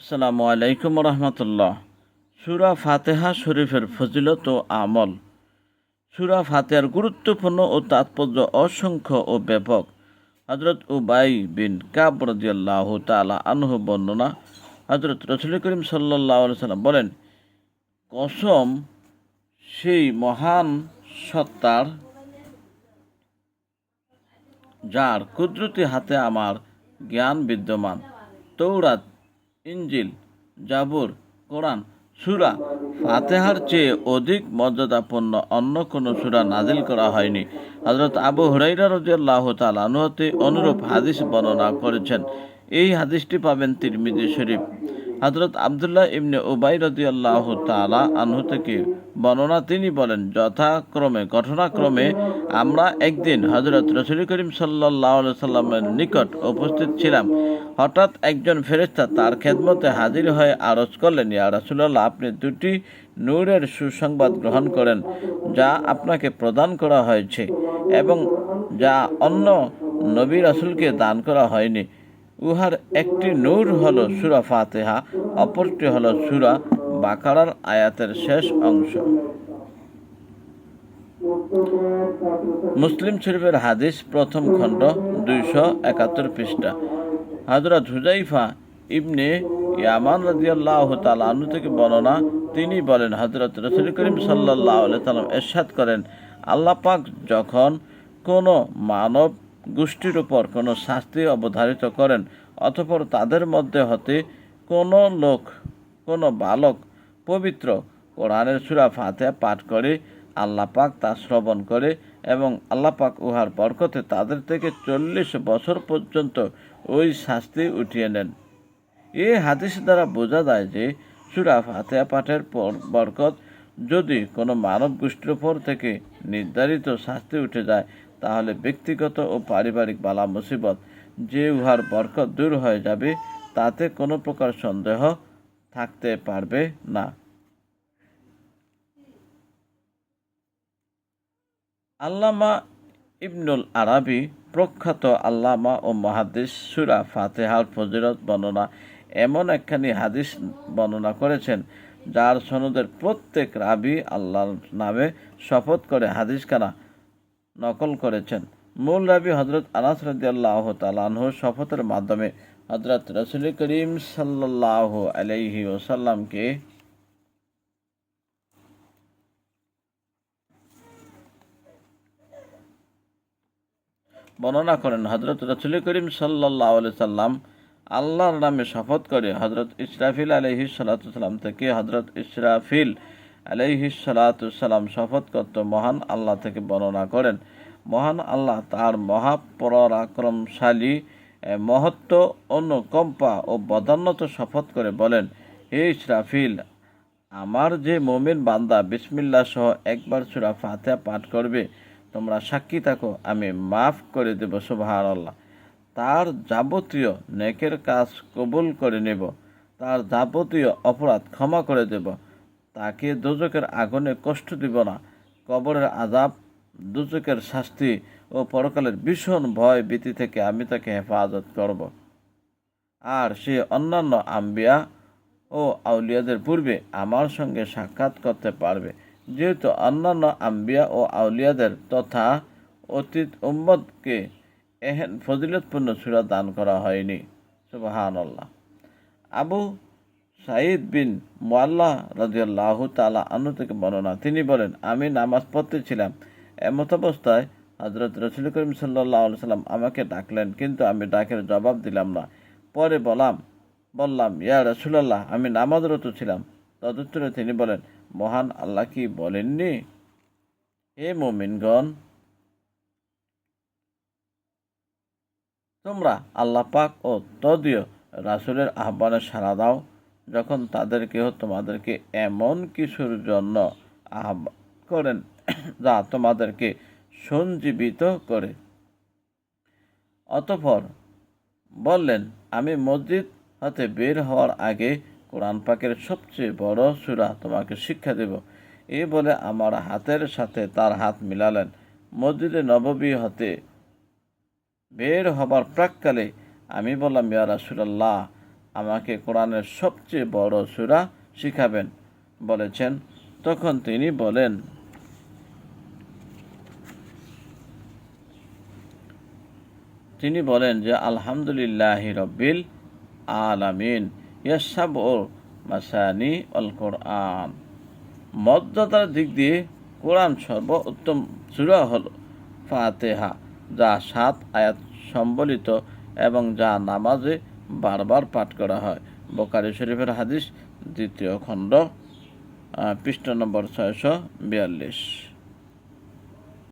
আসসালামু আলাইকুম রহমতুল্লাহ সুরা ফাতেহা শরীফের ফজিলত ও আমল। সুরা ফাতেহার গুরুত্বপূর্ণ ও তাৎপর্য অসংখ্য ও ব্যাপক। হজরত উবাই বিন কাব রাদিয়াল্লাহ তালা আনহু বর্ণনা। হজরত রসুল করিম সাল্লাহ সাল্লাম বলেন, কসম সেই মহান সত্তার যার কুদরতি হাতে আমার জ্ঞান বিদ্যমান। তৌরাত ইঞ্জিল, জাবুর, কোরআন, সুরা। ফাতেহার চেয়ে অধিক মর্যাদাপূর্ণ অন্য কোনো সুরা নাজিল করা হয়নি। হজরত আবু হুরাইরা রজিয়াল্লাহ তালানুহতে অনুরূপ হাদিস বর্ণনা করেছেন। এই হাদিসটি পাবেন তিরমিজি শরীফ। হজরত আবদুল্লাহ ইবনে উবাই রদিয়াল্লাহ তালা আনহু থেকে বর্ণনা তিনি বলেন, যথাক্রমে, ঘটনাক্রমে আমরা একদিন হজরত রসুল করিম সাল্লাহ সাল্লামের নিকট উপস্থিত ছিলাম। হঠাৎ একজন ফেরেস্তা তার খেদমতে হাজির হয়ে আরজ করলেন, ইয়া রাসুল্লাহ আপনি দুটি নূরের সুসংবাদ গ্রহণ করেন, যা আপনাকে প্রদান করা হয়েছে এবং যা অন্য নবী রাসুলকে দান করা হয়নি। উহার একটি নূর হলো সুরা ফাতেহা, অপরটি হলো সুরা বাকারার আয়াতের শেষ অংশ। মুসলিম শরীফের হাদিস প্রথম খণ্ড দুইশো একাত্তর পৃষ্ঠা। হজরত হুজাইফা ইবনে ইয়ামান রাজিয়াল্লাহ তালু থেকে বর্ণনা, তিনি বলেন হজরত রসুল করিম সাল্লাহ সাল্লাম এরশাদ করেন, আল্লাহ পাক যখন কোনো মানব গোষ্ঠীর উপর কোনো শাস্তি অবধারিত করেন, অতপর তাদের মধ্যে হতে কোনো লোক, কোনো বালক পবিত্র। কোরআনের সুরা ফাতে পাঠ করে আল্লাহ পাক তা শ্রবণ করে এবং আল্লাহ পাক উহার বরকতে তাদের থেকে চল্লিশ বছর পর্যন্ত ওই শাস্তি উঠিয়ে নেন। এই হাদিস দ্বারা বোঝা যায় যে সুরা ফাতেহা পাঠের পর বরকত যদি কোনো মানব গোষ্ঠীর উপর থেকে নির্ধারিত শাস্তি উঠে যায়, তাহলে ব্যক্তিগত ও পারিবারিক বালা মুসিবত যে উহার বরকত দূর হয়ে যাবে, তাতে কোনো প্রকার সন্দেহ থাকতে পারবে না। আল্লামা ইবনুল আরাবি প্রখ্যাত আল্লামা ও মহাদিস সুরা ফাতেহার ফজিরত বর্ণনা, এমন একখানি হাদিস বর্ণনা করেছেন, যার সনদের প্রত্যেক রাবি আল্লাহর নামে শপথ করে হাদিসখানা নকল করেছেন। মূল রাবি হজরত আনাস রাদিয়াল্লাহ তালানহ শপথের মাধ্যমে হজরত রসুল করিম সাল্লাহ আলাইহি ওসাল্লামকে বর্ণনা করেন হজরত রসুল করিম সাল্লাহ সাল্লাম আল্লাহর নামে শপথ করে হজরত ইসরাফিল আলহি সাল্লাম থেকে হজরত ইসরাফিল আলহি সাল্লাম শপথ করত, মহান আল্লাহ থেকে বর্ণনা করেন। মহান আল্লাহ তার মহাপরাক্রমশালী মহত্ব, অনুকম্পা ও বদান্যত শপথ করে বলেন, হে ইসরাফিল, আমার যে মমিন বান্দা বিসমিল্লা সহ একবার সুরা ফাতেহা পাঠ করবে, তোমরা সাক্ষী থাকো, আমি মাফ করে দেব সুবাহার আল্লাহ তার যাবতীয় নেকের কাজ কবুল করে নেব, তার যাবতীয় অপরাধ ক্ষমা করে দেব। তাকে দুজকের আগুনে কষ্ট দিব না, কবরের আজাব দুচকের শাস্তি ও পরকালের ভীষণ ভয় ভীতি থেকে আমি তাকে হেফাজত করব। আর সে অন্যান্য আম্বিয়া ও আউলিয়াদের পূর্বে আমার সঙ্গে সাক্ষাৎ করতে পারবে। যেহেতু অন্যান্য আম্বিয়া ও আউলিয়াদের তথা অতীত উম্মদকে এহেন ফজিলতপূর্ণ সুরা দান করা হয়নি। সুবাহান আল্লাহ আবু সাইদ বিন মোয়াল্লাহ রাজিয়াল্লাহ তালা আনু থেকে বর্ণনা। তিনি বলেন, আমি নামাজ পড়তে ছিলাম এমত অবস্থায় হজরত রসুল করিম সাল্লাহ সাল্লাম আমাকে ডাকলেন, কিন্তু আমি ডাকের জবাব দিলাম না। পরে বললাম বললাম, ইয়া রসুলাল্লাহ, আমি নামাজরত ছিলাম। তদুত্তরে তিনি বলেন, মহান আল্লাহ কি বলেননি? হে মোমিনগণ, তোমরা আল্লাহ পাক ও তদীয় রাসুলের আহ্বানে সাড়া দাও, যখন তাদের কেহ তোমাদেরকে এমন কিছুর জন্য আহ্বান করেন, যা তোমাদেরকে সঞ্জীবিত করে। অতঃপর বললেন, আমি মসজিদ হতে বের হওয়ার আগে কোরআন পাকের সবচেয়ে বড় সুরা তোমাকে শিক্ষা দেব। এই বলে আমার হাতের সাথে তার হাত মিলালেন। মসজিদে নববী হতে বের হবার প্রাককালে আমি বললাম, ইয়া রাসুলাল্লাহ, আমাকে কোরআনের সবচেয়ে বড় সূরা শিখাবেন। বলেছেন। তখন তিনি বলেন তিনি বলেন যে, আলহামদুলিল্লাহ রব্বিল আলামিন ইয়াসাব ও মাসানি অল কোরআন। মর্যাদার দিক দিয়ে কোরআন সর্ব উত্তম সূরা হল ফাতেহা, যা সাত আয়াত সম্বলিত এবং যা নামাজে বারবার পাঠ করা হয়। বোকারি শরীফের হাদিস, দ্বিতীয় খণ্ড পৃষ্ঠা নম্বর ছয়শো বিয়াল্লিশ।